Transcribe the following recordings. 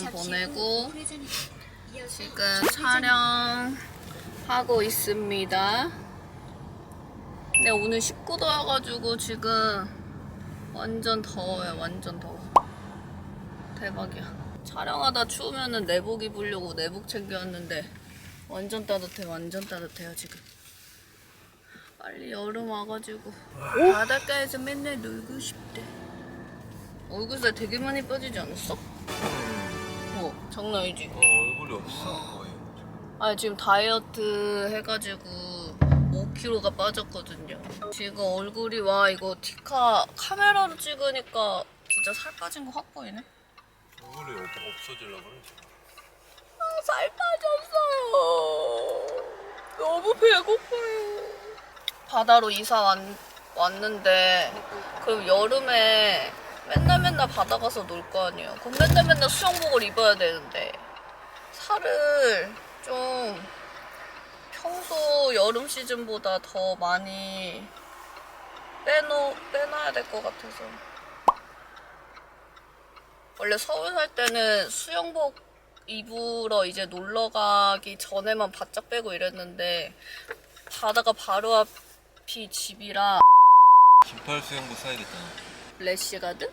유치원 보내고 지금 촬영하고 있습니다. 근데 오늘 19도여가지고 지금 완전 더워요. 완전 더워. 대박이야. 촬영하다 추우면은 내복 입으려고 내복 챙겨왔는데 완전 따뜻해. 완전 따뜻해요 지금. 빨리 여름 와가지고 바닷가에서 맨날 놀고 싶대. 얼굴살 되게 많이 빠지지 않았어? 어, 장난 아니지? 어 얼굴이 없어 거의 아니 지금 다이어트 해가지고 5kg가 빠졌거든요. 지금 얼굴이 와 이거 티카 카메라로 찍으니까 진짜 살 빠진 거 확 보이네. 얼굴이 없, 없어지려고 그래 아, 살 빠졌어요. 너무 배고파요. 바다로 이사 왔, 왔는데 그럼 여름에 맨날 바다 가서 놀 거 아니에요. 그럼 맨날 맨날 수영복을 입어야 되는데 살을 좀 평소 여름 시즌보다 더 많이 빼놓, 빼놔야 될 것 같아서. 원래 서울 살 때는 수영복 입으러 이제 놀러 가기 전에만 바짝 빼고 이랬는데 바다가 바로 앞이 집이라 긴팔 수영복 사야겠다 래시가드?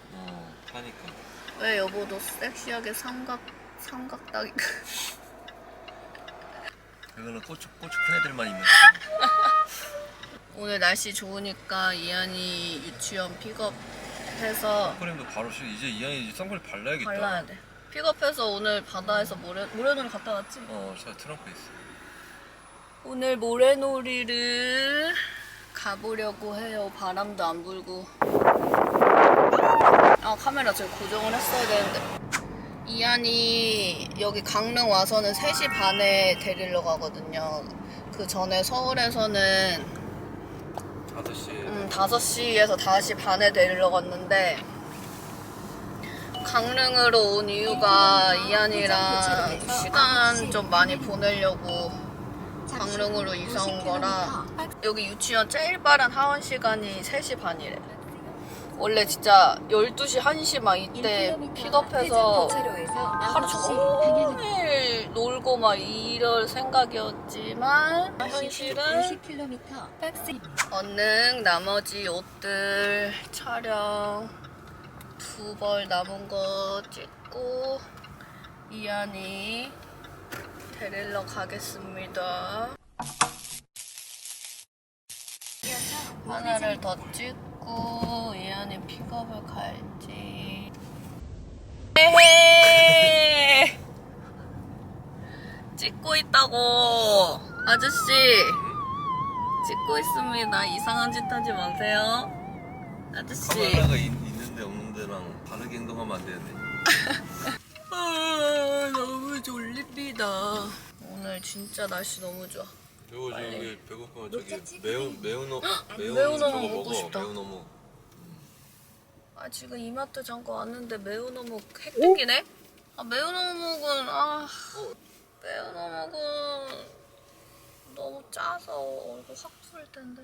어 하니까 왜 여보도 섹시하게 삼각 삼각 딱 그거는 고추 고추 큰 애들만 입는 오늘 날씨 좋으니까 이한이 유치원 픽업해서 선크림도 바로 시 이제 이한이 이제 선크림 발라야겠다 발라야 돼. 픽업해서 오늘 바다에서 모래 모래놀이 갔다 왔지? 어저 트렁크에 있어 오늘 모래놀이를 가보려고 해요. 바람도 안 불고. 아, 카메라 저기 고정을 했어야 되는데. 이한이 여기 강릉 와서는 3시 반에 데리러 가거든요. 그 전에 서울에서는 5시 음, 5시에서 5시 반에 데리러 갔는데 강릉으로 온 이유가 이한이랑 시간 좀 많이 보내려고 강릉으로 이사 온 거라 여기 유치원 제일 빠른 하원 시간이 3시 반이래. 원래 진짜 12시, 1시 막 이때 픽업해서 하루 종일 놀고 막 이럴 생각이었지만 현실은 얼른 나머지 옷들 촬영 두 벌 남은 거 찍고 이한이 데리러 가겠습니다. 하나를 더 찍고 이한이 픽업을 갈지. 헤헤 찍고 있다고 아저씨. 찍고 있습니다. 이상한 짓 하지 마세요. 아저씨. 카메라가 있, 있는데 없는 데랑 다르게 행동하면 안 되는데 아, 너무 졸립니다. 오늘 진짜 날씨 너무 좋아. 이거 저기 배고프면 저기 매운 매운 어 매운 매운 저거 어묵 먹고 먹어 싶다. 매운 어묵 아 지금 이마트 잠깐 왔는데 매운 어묵 획득이네? 아 매운 어묵은 아 매운 어묵은 너무 짜서 얼굴 확 풀 텐데.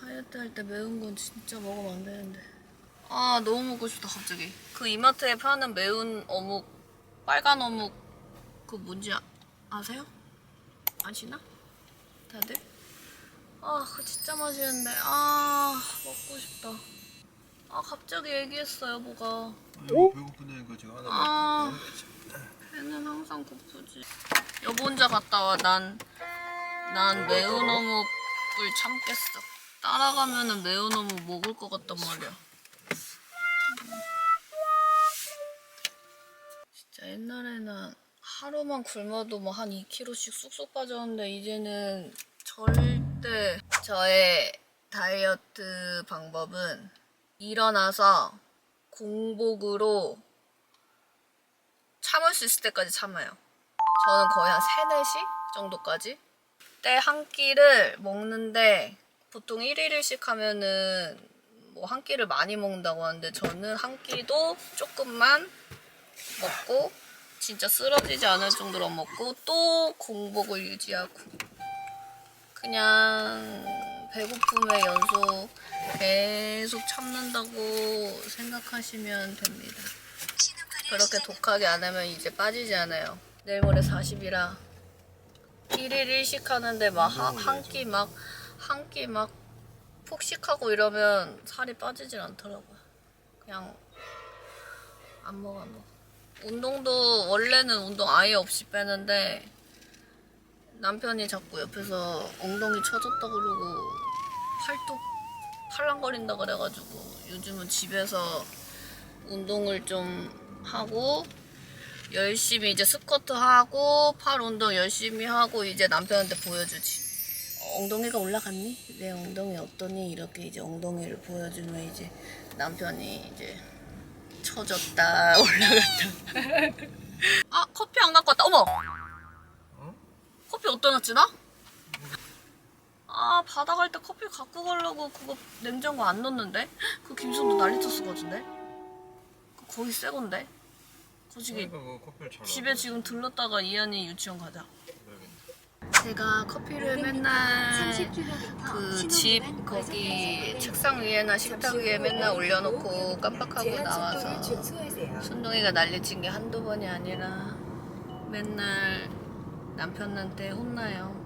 다이어트 할 때 매운 건 진짜 먹으면 안 되는데. 아 너무 먹고 싶다 갑자기. 그 이마트에 파는 매운 어묵 빨간 어묵 그 뭔지 아, 아세요? 아시나? 다들? 아, 그거 진짜 맛있는데. 아, 먹고 싶다. 아, 갑자기 얘기했어요, 뭐가. 이거 배고프다니까 지금 하나 아, 배는 항상 고프지. 여보 혼자 갔다 와. 난, 난 매운 어묵을 참겠어. 따라가면은 매운 어묵 먹을 것 같단 말이야. 음. 진짜 옛날에는 하루만 굶어도 뭐 한 2kg씩 쑥쑥 빠졌는데 이제는 절대 저의 다이어트 방법은 일어나서 공복으로 참을 수 있을 때까지 참아요. 저는 거의 한 3, 4시 정도까지 때 한 끼를 먹는데 보통 1, 1일씩 하면은 뭐 한 끼를 많이 먹는다고 하는데 저는 한 끼도 조금만 먹고 진짜 쓰러지지 않을 정도로 먹고 또 공복을 유지하고 그냥 배고픔의 연속 계속 참는다고 생각하시면 됩니다. 그렇게 독하게 안 하면 이제 빠지지 않아요. 내일 모레 40이라 1일 1식 하는데 막 한 끼 막 한 끼 막 폭식하고 이러면 살이 빠지질 않더라고요. 그냥 안 먹어 안 먹어. 운동도 원래는 운동 아예 없이 빼는데 남편이 자꾸 옆에서 엉덩이 쳐졌다 그러고 팔뚝 팔랑거린다 그래가지고 요즘은 집에서 운동을 좀 하고 열심히 이제 스쿼트 하고 팔 운동 열심히 하고 이제 남편한테 보여주지. 어, 엉덩이가 올라갔니? 내 엉덩이 어떠니? 이렇게 이제 엉덩이를 보여주면 이제 남편이 이제 처졌다 올라갔다. 아 커피 안 갖고 왔다. 어머. 커피 어디다 놨지 나? 아 바다 갈 때 커피 갖고 가려고 그거 냉장고 안 넣었는데? 그 김선도 난리 쳤을 것 같은데? 그거 거의 새 건데? 거시기 그잘 집에 지금 들렀다가 이한이 유치원 가자. 제가 커피를 맨날 그 집 거기 책상 위에나 식탁 위에 맨날 올려놓고 깜빡하고 나와서 순둥이가 난리친 게 한두 번이 아니라 맨날 남편한테 혼나요.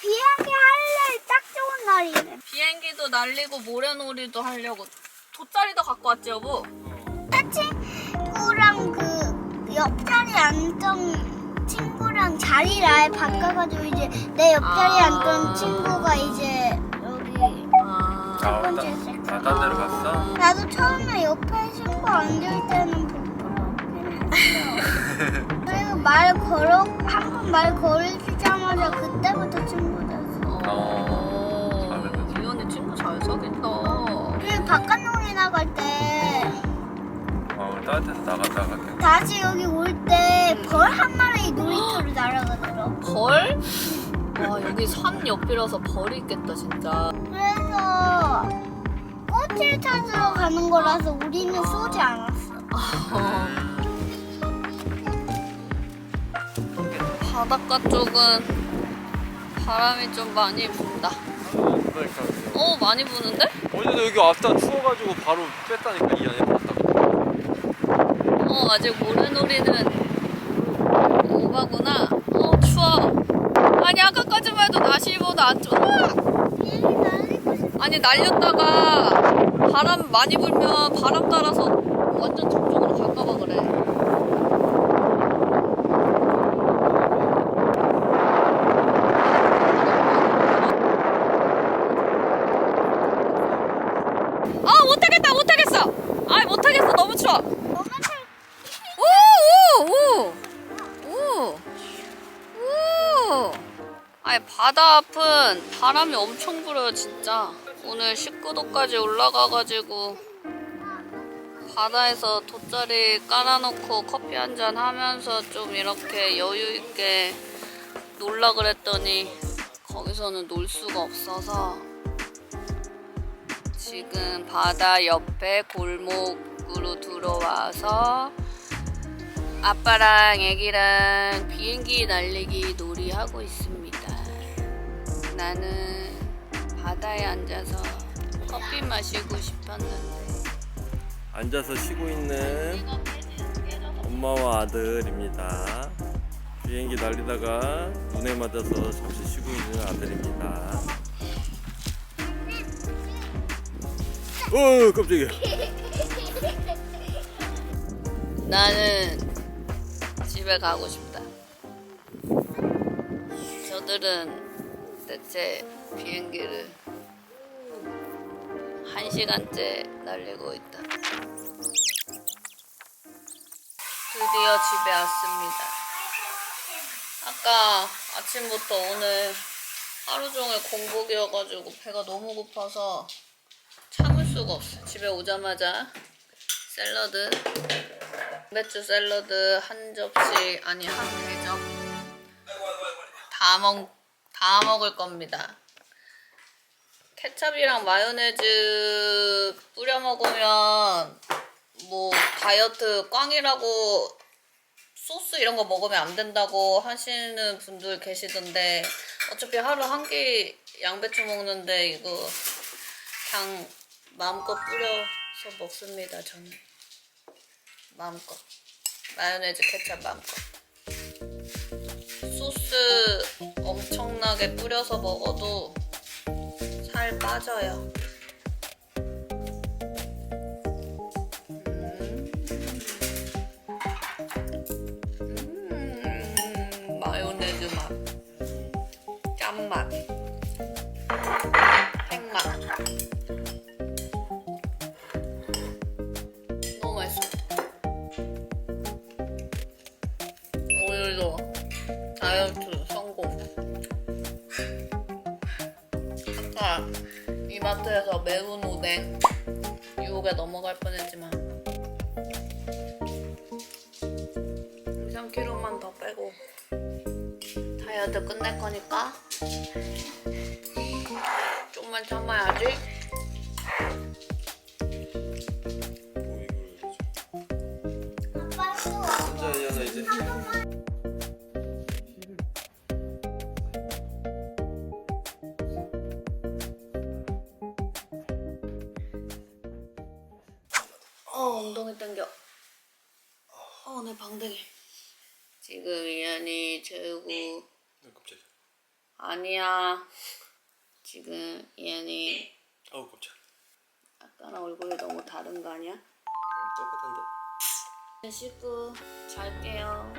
비행기 할래 딱 좋은 날이래. 비행기도 날리고 모래놀이도 하려고 돗자리도 갖고 왔지 여보? 친구랑 그 옆자리 앉던 친구랑 자리를 아예 바꿔가지고 이제 내 옆자리에 아. 앉던 친구가 이제 여기 아, 첫 번째 섹션. 아, 딴 데로 갔어? 나도 처음에 옆에 친구 앉을 때는 부끄럽긴 했어. 그리고 말 걸어 한 번 말 걸어 따뜻해서 나갔다 갈게 다시 여기 올 때 벌 한 마리 놀이터로 날아가더라고. 벌? 와 여기 산 옆이라서 벌이 있겠다 진짜. 그래서 꽃을 찾으러 가는 거라서 우리는 쏘지 않았어. 어. 바닷가 쪽은 바람이 좀 많이 분다. 그러니까 어 많이 부는데? 어제도 여기 왔다 추워가지고 바로 뺐다니까 이 안에 어 아직 모래놀이는 오바구나. 어 추워. 아니 아까까지만 해도 날씨 보다 안 추워. 아니 날렸다가 바람 많이 불면 바람 따라서 완전 저쪽으로 갈까봐 그래. 아 못하겠다 못하겠어. 아 못하겠어 너무 추워. 바다 앞은 바람이 엄청 불어요 진짜. 오늘 19도까지 올라가가지고 바다에서 돗자리 깔아놓고 커피 한잔 하면서 좀 이렇게 여유 있게 놀라 그랬더니 거기서는 놀 수가 없어서 지금 바다 옆에 골목으로 들어와서 아빠랑 애기랑 비행기 날리기 놀이 하고 있습니다. 나는 바다에 앉아서 커피 마시고 싶었는데. 앉아서 쉬고 있는 엄마와 아들입니다. 비행기 날리다가 눈에 맞아서 잠시 쉬고 있는 아들입니다. 어 깜짝이야. 나는 집에 가고 싶다. 저들은 대체 비행기를 한 시간째 날리고 있다. 드디어 집에 왔습니다. 아까 아침부터 오늘 하루 종일 공복이어가지고 배가 너무 고파서 참을 수가 없어. 집에 오자마자 샐러드 배추 샐러드 한 접시 아니 한 대접 다 먹, 다 먹을 겁니다. 케찹이랑 마요네즈 뿌려 먹으면 뭐 다이어트 꽝이라고 소스 이런 거 먹으면 안 된다고 하시는 분들 계시던데 어차피 하루 한 끼 양배추 먹는데 이거 그냥 마음껏 뿌려서 먹습니다 저는. 마음껏. 마요네즈 케찹 마음껏 소스 엄청나게 뿌려서 먹어도 살 빠져요 다이어트 성공 아까 이마트에서 매운 오뎅 유혹에 넘어갈 뻔했지만 2, 3kg만 더 빼고 다이어트 끝낼 거니까 좀만 참아야지. 아빠 또 혼자 이제 당겨. 어, 내 방댕이. 지금 이한이 재우고 아, 깜짝이야 아니야. 지금 이한이 아우 깜짝 아까랑 얼굴이 너무 다른 거 아니야? 똑같은데 씻고 잘게요.